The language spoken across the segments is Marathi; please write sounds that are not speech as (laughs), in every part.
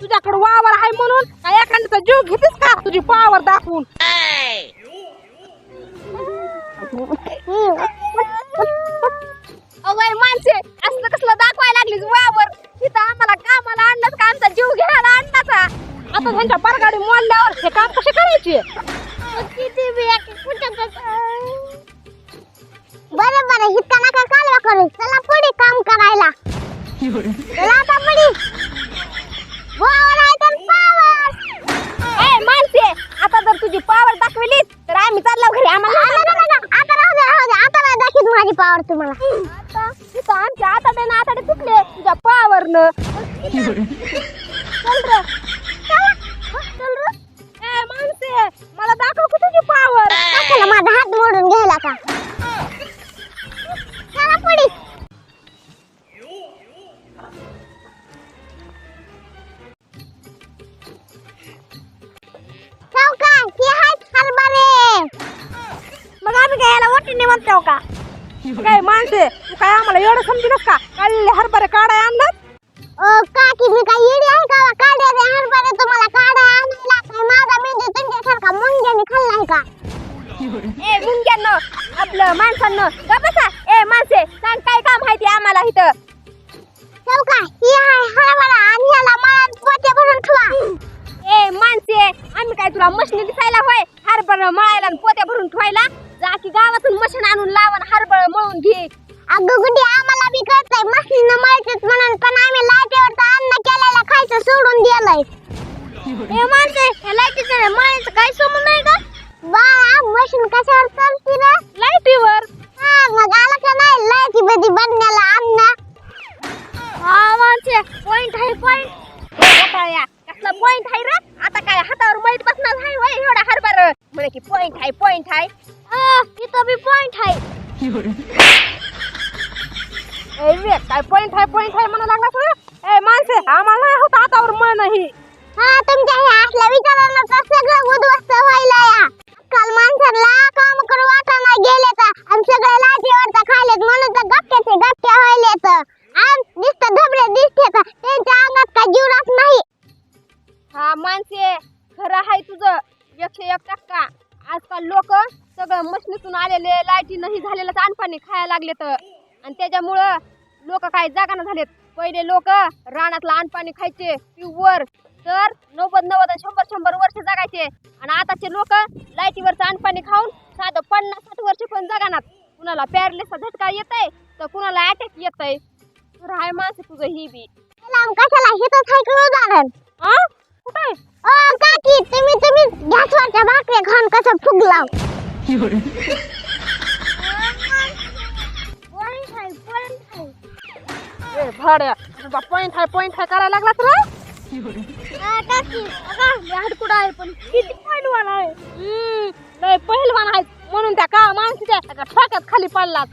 तुझ्याकडे वावर आहे म्हणून काय एखाद्याचा जीव घेतेस का? तुझी पावर दाखवून. अवय माणसे असलं कसलं दाखवायला लागलीस वावर? तिथं आम्हाला कामाला आणलं का? आमचा जीव घ्यायला आणलाचा आता त्यांच्या परगाडी मोडल्यावर हे काम कसे करायचे? बरं बरं हिता नका कालवा करू. चला पुढे काम करायला. चला आता पुढे वावर आहे तर पावर ए माणसे आता जर तुझी पावर दाखवलीस तर आम्ही चाललो घरी. आम्हाला आता आता पावर तुम्हाला. आता आमच्या आताडे ना आताडे तुटले तुझ्या पावरनं (laughs) चल रे. चला काय याला वाटीने म्हणतो का? काय माणसे काय आम्हाला एवढं समजूनच का? काढलेले हरभरे काढाय आणलं काकी मी काय येडी आहे का? हरभरे तुम्हाला काढा आणायला काय माझा मेंदू तुमच्यासारखा मुंग्याने खाल्लाय का? ए मुंग्यांनो आपलं माणसांनो का बसा ए माणसे सांग काय काम आहे ते आम्हाला इथं? चौका ही आहे हरभरा आणि ह्याला मळ्यात पोते भरून ठेवा. ए माणसे आम्ही काय तुला मशीन दिसायला होय? हरभर मळायला आणि पोत्या भरून ठेवायला? जा की गावातून मशीन आणून लावा आणि हरभर मळून घे. अगं गुडी आम्हाला बी कळतंय मशीन मळतेच म्हणून पण आम्ही लाईटीवर अन्न केलेला खायचं सोडून दिलंय. ए माणसे या लाईटीचं मळायचं काय समज नाही का बाळा मशीन कशावर चालती रे? लाईटीवर? हा मग आलं का नाही लाईटी मध्ये बनण्याला अन्न? हा माणसे पॉइंट आहे पॉइंट कसला पॉइंट आहे रे आता काय हातावर माहीत बसणार आहे होय एवढा हरभर म्हणे की पॉइंट आहे पॉइंट आहे आ, तिथं बी पॉइंट आहे ए वे काय पॉइंट आहे पॉइंट आहे म्हणा लागला तू ए माणसे आम्हाला नाही होत हातावर मन ही हा तुमच्या हे असल्या विचारानं तर सगळं उद्ध्वस्त व्हायला या मशनीतून आलेले लाईटी नाही झालेलं पाणी खायला लागलेत. आणि त्याच्यामुळं लोक काय जागाना झालेत. पहिले लोक रानातलं आणपाणी खायचे प्युअर तर नव्वद नव्वद शंभर शंभर वर्ष जगायचे. आणि आताचे लोक लाईटीवरचं आणपाणी खाऊन साधं पन्नास साठ वर्ष पण जगानात. कुणाला पॅरलेसचा झटका येतंय तर कुणाला अटॅक येतंय. तर आहे माणसं तुझं ही बी. कशाला? आहे उदाहरण. हा कुठे ओ काकी तुम्ही तुम्ही गॅसवरच्या भाकरी खाऊन कसं फुगलाव. भाड्या तुझा पॉइंट हाय पॉइंट आहे करायला लागला तुला काकी आहे. पण किती पहिलवान आहे हम्म, लय पहिलवान आहे म्हणून त्या का माणसाच्या ठोक्यात खाली पडलात.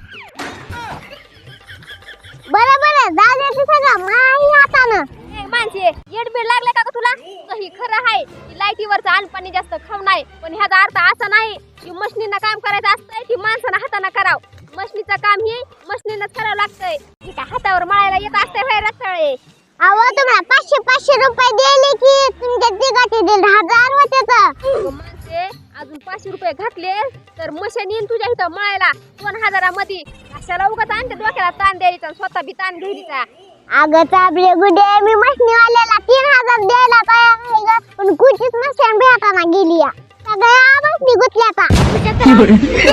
बरं बरं जाऊ दे ते सगळं माही हातानं ए, माणसे येडबीड लागले का ग तुला? तुझं ही खरं आहे. की लाईटीवरचं आणपाणी जास्त खाऊ नाही. पण ह्याचा अर्थ असा नाही. की मशनीनं काम करायचं असतंय की माणसानं हातानं करावं. मशनीचं काम ही मशनीनंच करावं लागतंय. हे काय हातावर मळायला येत असतंय होय रताळे अहो तुम्हाला पाचशे पाचशे रुपये दिले की तुमच्या तिघाचे हजार होते तर माणसे अजून पाचशे रुपये घातले तर मशीन येईन तुझ्या इथं मळायला. दोन हजारामध्ये. कशाला उगाच आणते डोक्याला ताण द्यायचा स्वतः बी ताण घ्यायचा? अगं चाबले गुडे मी मशनीवाल्याला तीन हजार कुठलीच मशीन